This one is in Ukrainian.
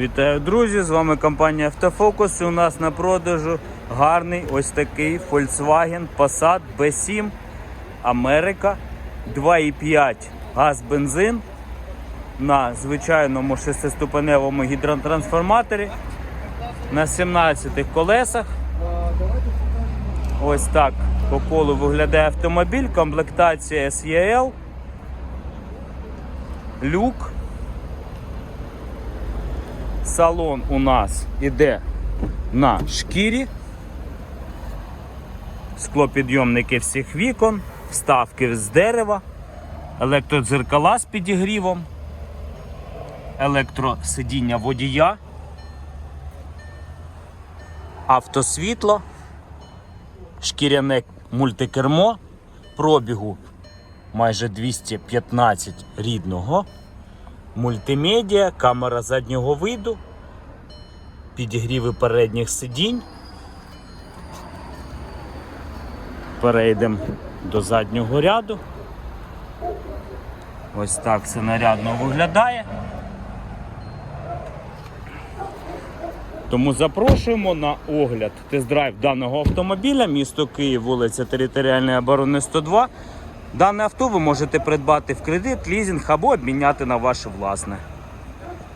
Вітаю, друзі! З вами компанія Автофокус. У нас на продажу гарний ось такий Volkswagen Passat B7 Америка 2,5 газ бензин на звичайному 6-ступеневому гідротрансформаторі на 17 колесах. Ось так по колу виглядає автомобіль, комплектація SEL, люк. Салон у нас іде на шкірі. Склопідйомники всіх вікон, вставки з дерева, електродзеркала з підігрівом, електросидіння водія, автосвітло, шкіряне мультикермо, пробігу майже 215 рідного мультимедіа, камера заднього виду, підігріви передніх сидінь. Перейдемо до заднього ряду. Ось так все нарядно виглядає. Тому запрошуємо на огляд тест-драйв даного автомобіля, місто Київ, вулиця Територіальної оборони 102. Дане авто ви можете придбати в кредит, лізинг або обміняти на ваше власне.